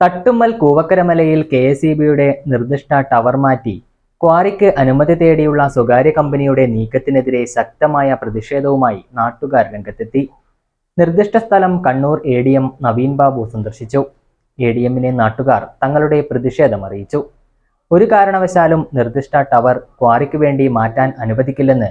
തട്ടുമ്മൽ കൂവക്കരമലയിൽ K S E ബിയുടെ നിർദ്ദിഷ്ട ടവർ മാറ്റി ക്വാറിക്ക് അനുമതി തേടിയുള്ള സ്വകാര്യ കമ്പനിയുടെ നീക്കത്തിനെതിരെ ശക്തമായ പ്രതിഷേധവുമായി നാട്ടുകാർ രംഗത്തെത്തി. നിർദ്ദിഷ്ട സ്ഥലം Kannur A D M Naveen Babu സന്ദർശിച്ചു. എ ഡി എമ്മിനെ നാട്ടുകാർ തങ്ങളുടെ പ്രതിഷേധം അറിയിച്ചു. ഒരു കാരണവശാലും നിർദ്ദിഷ്ട ടവർ ക്വാറിക്ക് വേണ്ടി മാറ്റാൻ അനുവദിക്കില്ലെന്ന്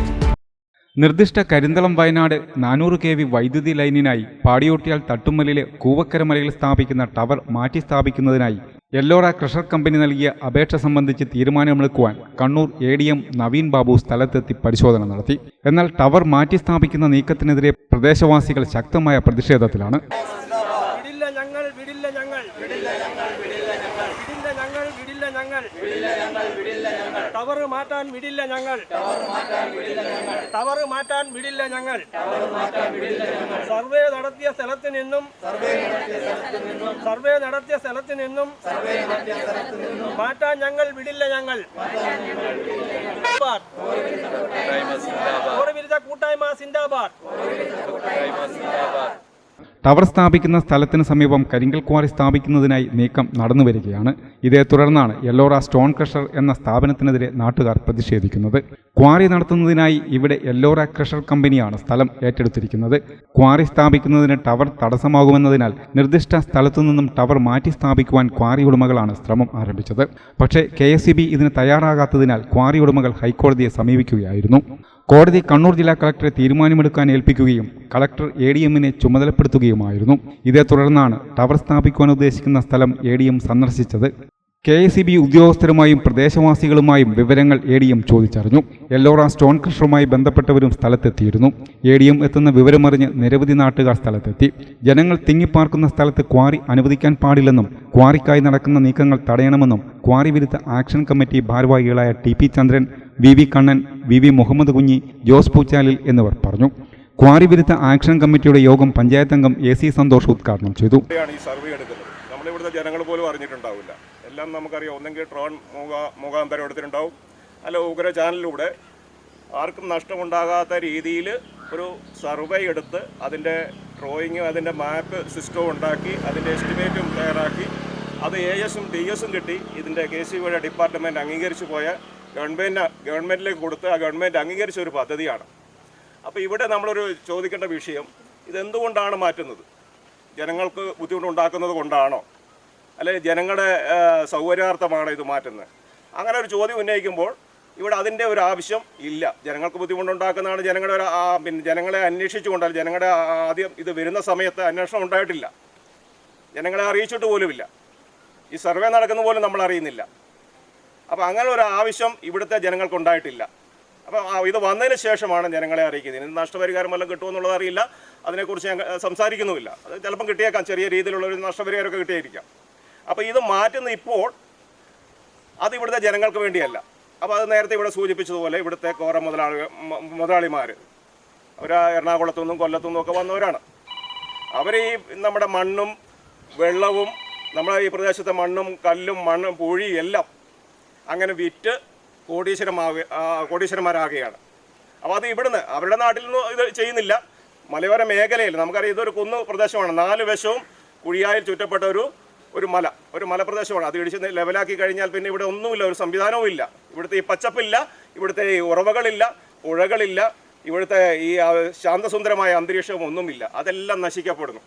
നിർദ്ദിഷ്ട കരിന്തളം വയനാട് നാനൂറ് കെ വി വൈദ്യുതി ലൈനിനായി പാടിയോട്ടിയാൽ തട്ടുമ്മലിലെ കൂവക്കരമലയിൽ സ്ഥാപിക്കുന്ന ടവർ മാറ്റി സ്ഥാപിക്കുന്നതിനായി എല്ലോറ ക്രഷർ കമ്പനി നൽകിയ അപേക്ഷ സംബന്ധിച്ച് തീരുമാനമെടുക്കുവാൻ Kannur A D M Naveen Babu സ്ഥലത്തെത്തി പരിശോധന നടത്തി. എന്നാൽ ടവർ മാറ്റി സ്ഥാപിക്കുന്ന നീക്കത്തിനെതിരെ പ്രദേശവാസികൾ ശക്തമായ പ്രതിഷേധത്തിലാണ്. വിടില്ല ഞങ്ങൾ വിടില്ല ഞങ്ങൾ. വിടില്ല ഞങ്ങൾ വിടില്ല ഞങ്ങൾ. വിടില്ല ഞങ്ങൾ വിടില്ല ഞങ്ങൾ ടവർ മാറ്റാൻ വിടില്ല ഞങ്ങൾ. ടവർ മാറ്റാൻ വിടില്ല ഞങ്ങൾ. സർവേ നടത്തിയ സ്ഥലത്ത് നിന്നും സർവേ നടത്തിയ സ്ഥലത്ത് നിന്നും മാറ്റാൻ ഞങ്ങൾ വിടില്ല ഞങ്ങൾ. കൂട്ടായ്മ സിന്ദാബാദ്. കൂട്ടായ്മ സിന്ദാബാദ്. ടവർ സ്ഥാപിക്കുന്ന സ്ഥലത്തിന് സമീപം കരിങ്കൽ ക്വാറി സ്ഥാപിക്കുന്നതിനായി നീക്കം നടന്നു വരികയാണ് ഇതേ തുടർന്നാണ് എല്ലോറ സ്റ്റോൺ ക്രഷർ എന്ന സ്ഥാപനത്തിനെതിരെ നാട്ടുകാർ പ്രതിഷേധിക്കുന്നത്. ക്വാറി നടത്തുന്നതിനായി ഇവിടെ എല്ലോറ ക്രഷർ കമ്പനിയാണ് സ്ഥലം ഏറ്റെടുത്തിരിക്കുന്നത്. ക്വാറി സ്ഥാപിക്കുന്നതിന് ടവർ തടസ്സമാകുമെന്നതിനാൽ നിർദ്ദിഷ്ട സ്ഥലത്തു നിന്നും ടവർ മാറ്റി സ്ഥാപിക്കുവാൻ ക്വാറി ഉടമകളാണ് ശ്രമം ആരംഭിച്ചത്. പക്ഷേ കെ ഇതിന് തയ്യാറാകാത്തതിനാൽ ക്വാറി ഉടമകൾ ഹൈക്കോടതിയെ സമീപിക്കുകയായിരുന്നു. കോടതി കണ്ണൂർ ജില്ലാ കളക്ടറെ തീരുമാനമെടുക്കാൻ ഏൽപ്പിക്കുകയും കളക്ടർ എ ഡി എമ്മിനെ ചുമതലപ്പെടുത്തുകയുമായിരുന്നു. ഇതേ തുടർന്നാണ് ടവർ സ്ഥാപിക്കുവാൻ ഉദ്ദേശിക്കുന്ന സ്ഥലം എ ഡി എം സന്ദർശിച്ചത്. കെ എസ് ഇ ബി ഉദ്യോഗസ്ഥരുമായും പ്രദേശവാസികളുമായും വിവരങ്ങൾ എ ഡി എം ചോദിച്ചറിഞ്ഞു. എല്ലോറ സ്റ്റോൺ ക്രഷറുമായി ബന്ധപ്പെട്ടവരും സ്ഥലത്തെത്തിയിരുന്നു. എ ഡി എം എത്തുന്ന വിവരമറിഞ്ഞ് നിരവധി നാട്ടുകാർ സ്ഥലത്തെത്തി. ജനങ്ങൾ തിങ്ങിപ്പാർക്കുന്ന സ്ഥലത്ത് ക്വാറി അനുവദിക്കാൻ പാടില്ലെന്നും ക്വാറിക്കായി നടക്കുന്ന നീക്കങ്ങൾ തടയണമെന്നും ക്വാറി വിരുദ്ധ ആക്ഷൻ കമ്മിറ്റി ഭാരവാഹികളായ T P Chandran V V Kannan V V Muhammad Kunhi Jose Poochalil എന്നിവർ പറഞ്ഞു. ക്വാറി വിരുദ്ധ ആക്ഷൻ കമ്മിറ്റിയുടെ യോഗം പഞ്ചായത്ത് അംഗം എ സി സന്തോഷ് ഉദ്ഘാടനം ചെയ്തു. ഈ സർവേ എടുക്കുന്നത്. നമ്മളിവിടുത്തെ ജനങ്ങൾ പോലും അറിഞ്ഞിട്ടുണ്ടാവില്ല. എല്ലാം നമുക്കറിയാം. ഒന്നെങ്കിൽ ട്രോൺ മുഖ മുഖാന്തരം എടുത്തിട്ടുണ്ടാവും. അല്ല ഉഗ്ര ചാനലിലൂടെ ആർക്കും നഷ്ടമുണ്ടാകാത്ത രീതിയിൽ ഒരു സർവേ എടുത്ത് അതിന്റെ ഡ്രോയിങ്ങും അതിന്റെ മാപ്പ് സിസ്റ്റവും ഉണ്ടാക്കി അതിന്റെ എസ്റ്റിമേറ്റും തയ്യാറാക്കി അത് എ എസും ഡി എസും കിട്ടി. ഇതിന്റെ കെ സി ബിയുടെ ഡിപ്പാർട്ട്മെന്റ് അംഗീകരിച്ചു പോയ ഗവൺമെന്റ് ഗവൺമെന്റിലേക്ക് കൊടുത്ത് ആ ഗവൺമെന്റ് അംഗീകരിച്ച ഒരു പദ്ധതിയാണ്. അപ്പോൾ ഇവിടെ നമ്മളൊരു ചോദിക്കേണ്ട വിഷയം ഇതെന്തുകൊണ്ടാണ് മാറ്റുന്നത്? ജനങ്ങൾക്ക് ബുദ്ധിമുട്ടുണ്ടാക്കുന്നത് കൊണ്ടാണോ? അല്ലെങ്കിൽ ജനങ്ങളുടെ സൗകര്യാർത്ഥമാണോ ഇത് മാറ്റുന്നത്? അങ്ങനെ ഒരു ചോദ്യം ഉന്നയിക്കുമ്പോൾ ഇവിടെ അതിന്റെ ഒരു ആവശ്യം ഇല്ല. ജനങ്ങൾക്ക് ബുദ്ധിമുട്ടുണ്ടാക്കുന്നതാണ് ജനങ്ങളുടെ ഒരു പിന്നെ ജനങ്ങളെ അന്വേഷിച്ചുകൊണ്ടല്ല ജനങ്ങളുടെ ആദ്യം ഇത് വരുന്ന സമയത്ത് അന്വേഷണം ഉണ്ടായിട്ടില്ല. ജനങ്ങളെ അറിയിച്ചിട്ട് പോലുമില്ല. ഈ സർവേ നടക്കുന്ന പോലും നമ്മൾ അറിയുന്നില്ല. അപ്പോൾ അങ്ങനെ ഒരു ആവശ്യം ഇവിടുത്തെ ജനങ്ങൾക്ക് ഉണ്ടായിട്ടില്ല. അപ്പോൾ ഇത് വന്നതിന് ശേഷമാണ് ജനങ്ങളെ അറിയിക്കുന്നത്. ഇനി നഷ്ടപരിഹാരം വല്ലതും കിട്ടുമെന്നുള്ളത് അറിയില്ല. അതിനെക്കുറിച്ച് ഞാൻ സംസാരിക്കുന്നുമില്ല. അത് ചിലപ്പം കിട്ടിയേക്കാം. ചെറിയ രീതിയിലുള്ള ഒരു നഷ്ടപരിഹാരമൊക്കെ കിട്ടിയിരിക്കാം. അപ്പോൾ ഇത് മാറ്റുന്ന ഇപ്പോൾ അത് ഇവിടുത്തെ ജനങ്ങൾക്ക് വേണ്ടിയല്ല. അപ്പോൾ അത് നേരത്തെ ഇവിടെ സൂചിപ്പിച്ചതുപോലെ ഇവിടുത്തെ കോറ മുതലാളി മുതലാളിമാർ അവർ എറണാകുളത്തു നിന്നും കൊല്ലത്തു നിന്നും ഒക്കെ വന്നവരാണ്. അവർ ഈ നമ്മുടെ മണ്ണും വെള്ളവും നമ്മുടെ ഈ പ്രദേശത്തെ മണ്ണും കല്ലും മണ്ണും പൂഴിയും എല്ലാം അങ്ങനെ വിറ്റ് കോടീശ്വരമാവുക കോടീശ്വരന്മാരാകുകയാണ്. അപ്പോൾ അത് ഇവിടുന്ന് അവരുടെ നാട്ടിൽ നിന്ന് ഇത് ചെയ്യുന്നില്ല. മലയോര മേഖലയിൽ നമുക്കറിയാം ഇതൊരു കുന്നു പ്രദേശമാണ്. നാല് വശവും കുഴിയായിൽ ചുറ്റപ്പെട്ട ഒരു ഒരു മല. ഒരു മലപ്രദേശമാണ്. അത് ഇടിച്ച് ലെവലാക്കി കഴിഞ്ഞാൽ പിന്നെ ഇവിടെ ഒന്നുമില്ല ഒരു സംവിധാനവും ഇല്ല. ഇവിടുത്തെ ഈ പച്ചപ്പില്ല ഇവിടുത്തെ ഈ ഉറവകളില്ല പുഴകളില്ല ഇവിടുത്തെ ഈ ശാന്തസുന്ദരമായ അന്തരീക്ഷവും ഒന്നുമില്ല. അതെല്ലാം നശിക്കപ്പെടുന്നു.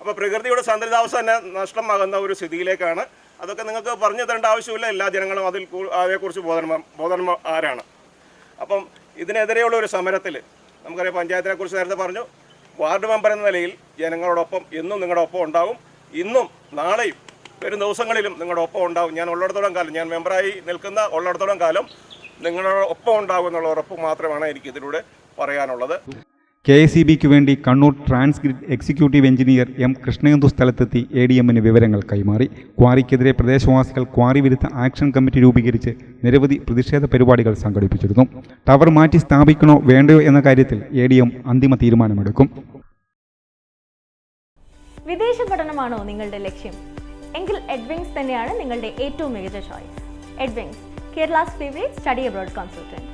അപ്പോൾ പ്രകൃതിയുടെ സന്തുലിതാവസ്ഥ തന്നെ നഷ്ടമാകുന്ന ഒരു സ്ഥിതിയിലേക്കാണ് അതൊക്കെ നിങ്ങൾക്ക് പറഞ്ഞു തരേണ്ട ആവശ്യമില്ല. എല്ലാ ജനങ്ങളും അതിൽ അതേക്കുറിച്ച് ബോധന ബോധന ബോധന്മാരാണ്. അപ്പം ഇതിനെതിരെയുള്ള ഒരു സമരത്തിൽ നമുക്കറിയാം പഞ്ചായത്തിനെ കുറിച്ച് നേരത്തെ പറഞ്ഞു. വാർഡ് മെമ്പർ എന്ന നിലയിൽ ജനങ്ങളോടൊപ്പം എന്നും നിങ്ങളുടെ ഒപ്പം ഉണ്ടാവും. ഇന്നും നാളെയും വരും ദിവസങ്ങളിലും നിങ്ങളുടെ ഒപ്പം ഉണ്ടാവും. ഞാൻ ഉള്ളിടത്തോളം കാലം ഞാൻ മെമ്പറായി നിൽക്കുന്ന ഉള്ളിടത്തോളം കാലം നിങ്ങളുടെ ഒപ്പം ഉണ്ടാകും എന്നുള്ള ഉറപ്പ് മാത്രമാണ് എനിക്ക് ഇതിലൂടെ പറയാനുള്ളത്. കെ എസ് ഇ ബിക്ക് വേണ്ടി Kannur transgrid executive engineer M Krishnendu സ്ഥലത്തെത്തി എ ഡി എമ്മിന് വിവരങ്ങൾ കൈമാറി. ക്വാറിക്കെതിരെ പ്രദേശവാസികൾ ക്വാറി വിരുദ്ധ ആക്ഷൻ കമ്മിറ്റി രൂപീകരിച്ച് നിരവധി പ്രതിഷേധ പരിപാടികൾ സംഘടിപ്പിച്ചിരുന്നു. ടവർ മാറ്റി സ്ഥാപിക്കണോ വേണ്ടയോ എന്ന കാര്യത്തിൽ എ ഡി എം അന്തിമ തീരുമാനമെടുക്കും. വിദേശ പഠനമാണോ നിങ്ങളുടെ ലക്ഷ്യം? എങ്കിൽ എഡ്വിങ്സ് തന്നെയാണ് നിങ്ങളുടെ ഏറ്റവും മികച്ച choice Edwings Kerala's favourite study abroad consultant